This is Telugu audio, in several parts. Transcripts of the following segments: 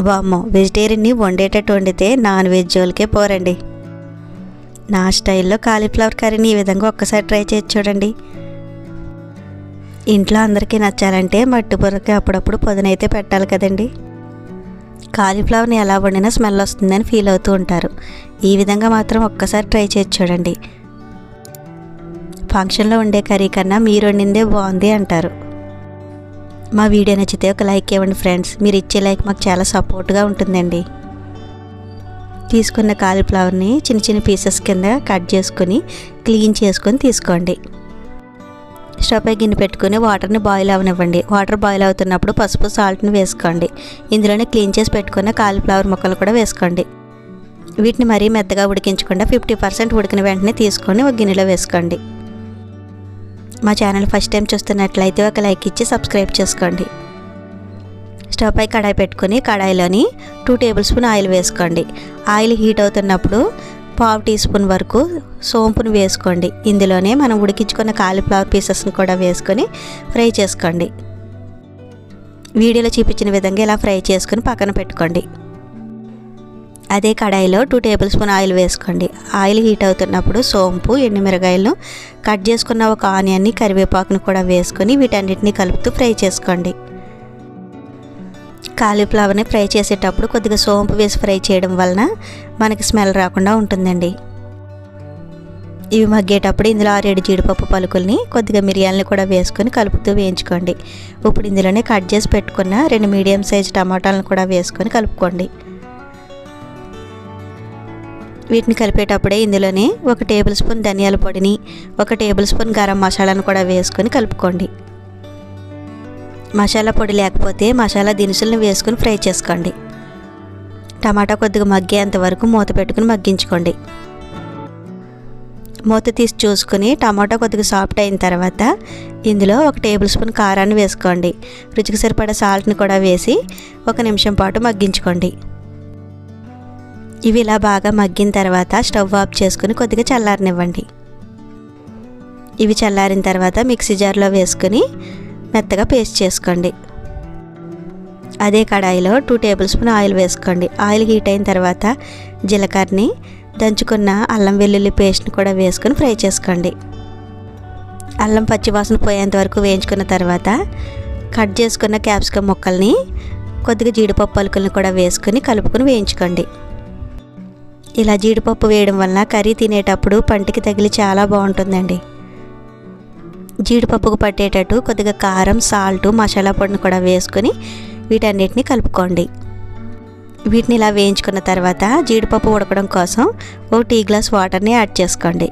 వామ్మో వెజిటేరియన్ని వండేటట్టు వండితే నాన్ వెజ్ జోలికే పోరండి. నా స్టైల్లో కాలీఫ్లవర్ కర్రీని ఈ విధంగా ఒక్కసారి ట్రై చేసి చూడండి. ఇంట్లో అందరికీ నచ్చాలంటే మట్టి బుర్రకి అప్పుడప్పుడు పొదనైతే పెట్టాలి కదండి. కాలీఫ్లవర్ని ఎలా వండినా స్మెల్ వస్తుందని ఫీల్ అవుతూ ఉంటారు. ఈ విధంగా మాత్రం ఒక్కసారి ట్రై చేసి చూడండి. ఫంక్షన్లో ఉండే కర్రీ కన్నా మీరు వండిందే బాగుంది అంటారు. మా వీడియో నచ్చితే ఒక లైక్ ఇవ్వండి ఫ్రెండ్స్. మీరు ఇచ్చే లైక్ మాకు చాలా సపోర్ట్గా ఉంటుందండి. తీసుకున్న కాలీఫ్లవర్ని చిన్న చిన్న పీసెస్ కింద కట్ చేసుకొని క్లీన్ చేసుకొని తీసుకోండి. స్టవ్పై గిన్నె పెట్టుకుని వాటర్ని బాయిల్ అవనివ్వండి. వాటర్ బాయిల్ అవుతున్నప్పుడు పసుపు సాల్ట్ని వేసుకోండి. ఇందులోనే క్లీన్ చేసి పెట్టుకున్న కాలీఫ్లవర్ ముక్కలు కూడా వేసుకోండి. వీటిని మరీ మెత్తగా ఉడికించకుండా ఫిఫ్టీ పర్సెంట్ ఉడికిన వెంటనే తీసుకొని ఒక గిన్నెలో వేసుకోండి. మా ఛానల్ ఫస్ట్ టైం చూస్తున్నట్లయితే ఒక లైక్ ఇచ్చి సబ్స్క్రైబ్ చేసుకోండి. స్టవ్ పై కడాయి పెట్టుకొని కడాయిలోని టూ టేబుల్ స్పూన్ ఆయిల్ వేసుకోండి. ఆయిల్ హీట్ అవుతున్నప్పుడు పావు టీ స్పూన్ వరకు సోంపును వేసుకోండి. ఇందులోనే మనం ఉడికించుకున్న కాలీఫ్లవర్ పీసెస్ని కూడా వేసుకొని ఫ్రై చేసుకోండి. వీడియోలో చూపించిన విధంగా ఇలా ఫ్రై చేసుకొని పక్కన పెట్టుకోండి. అదే కడాయిలో టూ టేబుల్ స్పూన్ ఆయిల్ వేసుకోండి. ఆయిల్ హీట్ అవుతున్నప్పుడు సోంపు ఎండుమిరగాయలను కట్ చేసుకున్న ఒక ఆనియన్ని కరివేపాకును కూడా వేసుకొని వీటన్నిటిని కలుపుతూ ఫ్రై చేసుకోండి. కాలీఫ్లవర్ని ఫ్రై చేసేటప్పుడు కొద్దిగా సోంపు వేసి ఫ్రై చేయడం వలన మనకి స్మెల్ రాకుండా ఉంటుందండి. ఇవి మగ్గేటప్పుడు ఇందులో ఆరేడు జీడిపప్పు పలుకుల్ని కొద్దిగా మిరియాలని కూడా వేసుకొని కలుపుతూ వేయించుకోండి. ఇప్పుడు ఇందులోనే కట్ చేసి పెట్టుకున్న రెండు మీడియం సైజ్ టమాటాలను కూడా వేసుకొని కలుపుకోండి. వీటిని కలిపేటప్పుడే ఇందులోనే ఒక టేబుల్ స్పూన్ ధనియాల పొడిని ఒక టేబుల్ స్పూన్ గరం మసాలాను కూడా వేసుకొని కలుపుకోండి. మసాలా పొడి లేకపోతే మసాలా దినుసులను వేసుకొని ఫ్రై చేసుకోండి. టమాటా కొద్దిగా మగ్గేంత వరకు మూత పెట్టుకుని మగ్గించుకోండి. మూత తీసి చూసుకుని టమాటా కొద్దిగా సాఫ్ట్ అయిన తర్వాత ఇందులో ఒక టేబుల్ స్పూన్ కారాన్ని వేసుకోండి. రుచికి సరిపడా సాల్ట్ని కూడా వేసి ఒక నిమిషం పాటు మగ్గించుకోండి. ఇవి ఇలా బాగా మగ్గిన తర్వాత స్టవ్ ఆఫ్ చేసుకుని కొద్దిగా చల్లారనివ్వండి. ఇవి చల్లారిన తర్వాత మిక్సీ జార్లో వేసుకుని మెత్తగా పేస్ట్ చేసుకోండి. అదే కడాయిలో టూ టేబుల్ స్పూన్ ఆయిల్ వేసుకోండి. ఆయిల్ హీట్ అయిన తర్వాత జీలకర్రని దంచుకున్న అల్లం వెల్లుల్లి పేస్ట్ని కూడా వేసుకొని ఫ్రై చేసుకోండి. అల్లం పచ్చివాసన పోయేంత వరకు వేయించుకున్న తర్వాత కట్ చేసుకున్న క్యాప్సికమ్ ముక్కల్ని కొద్దిగా జీడిపప్పు పలుకుల్ని కూడా వేసుకొని కలుపుకొని వేయించుకోండి. ఇలా జీడిపప్పు వేయడం వలన కర్రీ తినేటప్పుడు పంటికి తగిలి చాలా బాగుంటుందండి. జీడిపప్పుకు పట్టేటట్టు కొద్దిగా కారం సాల్ట్ మసాలా పొడిని కూడా వేసుకొని వీటన్నిటిని కలుపుకోండి. వీటిని ఇలా వేయించుకున్న తర్వాత జీడిపప్పు ఉడకడం కోసం ఓ టీ గ్లాస్ వాటర్ని యాడ్ చేసుకోండి.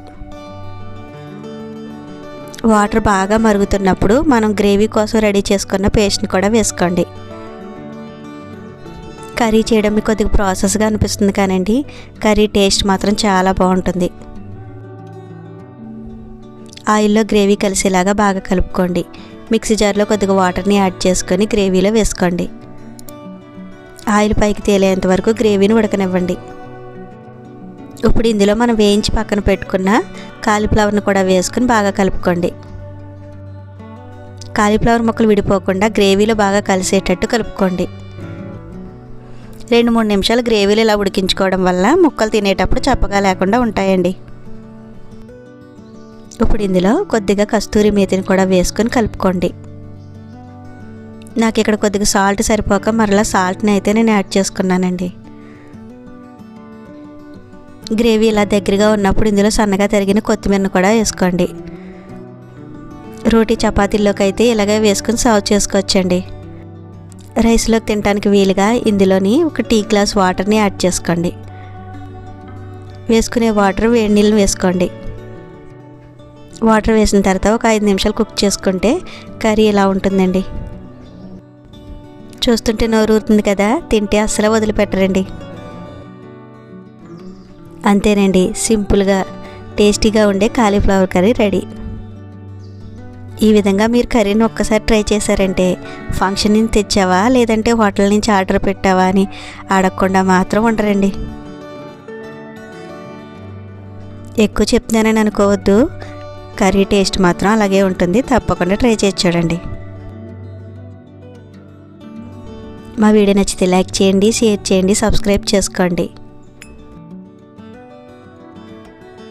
వాటర్ బాగా మరుగుతున్నప్పుడు మనం గ్రేవీ కోసం రెడీ చేసుకున్న పేస్ట్ని కూడా వేసుకోండి. కర్రీ చేయడం మీకు కొద్దిగా ప్రాసెస్గా అనిపిస్తుంది కానండి. కర్రీ టేస్ట్ మాత్రం చాలా బాగుంటుంది. ఆయిల్లో గ్రేవీ కలిసేలాగా బాగా కలుపుకోండి. మిక్సీ జార్లో కొద్దిగా వాటర్ని యాడ్ చేసుకొని గ్రేవీలో వేసుకోండి. ఆయిల్ పైకి తేలేంత వరకు గ్రేవీని ఉడకనివ్వండి. ఇప్పుడు ఇందులో మనం వేయించి పక్కన పెట్టుకున్న కాలీఫ్లవర్ని కూడా వేసుకొని బాగా కలుపుకోండి. కాలీఫ్లవర్ ముక్కలు విడిపోకుండా గ్రేవీలో బాగా కలిసేటట్టు కలుపుకోండి. రెండు మూడు నిమిషాలు గ్రేవీలు ఇలా ఉడికించుకోవడం వల్ల ముక్కలు తినేటప్పుడు చప్పగా లేకుండా ఉంటాయండి. ఇప్పుడు ఇందులో కొద్దిగా కస్తూరి మేతిని కూడా వేసుకొని కలుపుకోండి. నాకు ఇక్కడ కొద్దిగా సాల్ట్ సరిపోక మరలా సాల్ట్ని అయితే నేను యాడ్ చేసుకున్నానండి. గ్రేవీ ఇలా దగ్గరగా ఉన్నప్పుడు ఇందులో సన్నగా తరిగిన కొత్తిమీరను కూడా వేసుకోండి. రోటీ చపాతీల్లోకి అయితే ఇలాగే వేసుకొని సర్వ్ చేసుకోవచ్చండి. రైస్లో తినడానికి వీలుగా ఇందులోని ఒక టీ గ్లాస్ వాటర్ని యాడ్ చేసుకోండి. వేసుకునే వాటర్ వేడి నీళ్ళు వేసుకోండి. వాటర్ వేసిన తర్వాత ఒక ఐదు నిమిషాలు కుక్ చేసుకుంటే కర్రీ ఇలా ఉంటుందండి? చూస్తుంటే నోరు కదా తింటే అస్సలు వదిలిపెట్టరండి. అంతేనండి సింపుల్గా టేస్టీగా ఉండే కాలీఫ్లవర్ కర్రీ రెడీ. ఈ విధంగా మీరు కర్రీని ఒక్కసారి ట్రై చేశారంటే ఫంక్షన్ నుంచి తెచ్చావా? లేదంటే హోటల్ నుంచి ఆర్డర్ పెట్టావా అని అడగకుండా మాత్రం ఉండరండి. ఎక్కువ చెప్తున్నానని అనుకోవద్దు. కర్రీ టేస్ట్ మాత్రం అలాగే ఉంటుంది. తప్పకుండా ట్రై చేసి చూడండి. మా వీడియో నచ్చితే లైక్ చేయండి షేర్ చేయండి సబ్స్క్రైబ్ చేసుకోండి.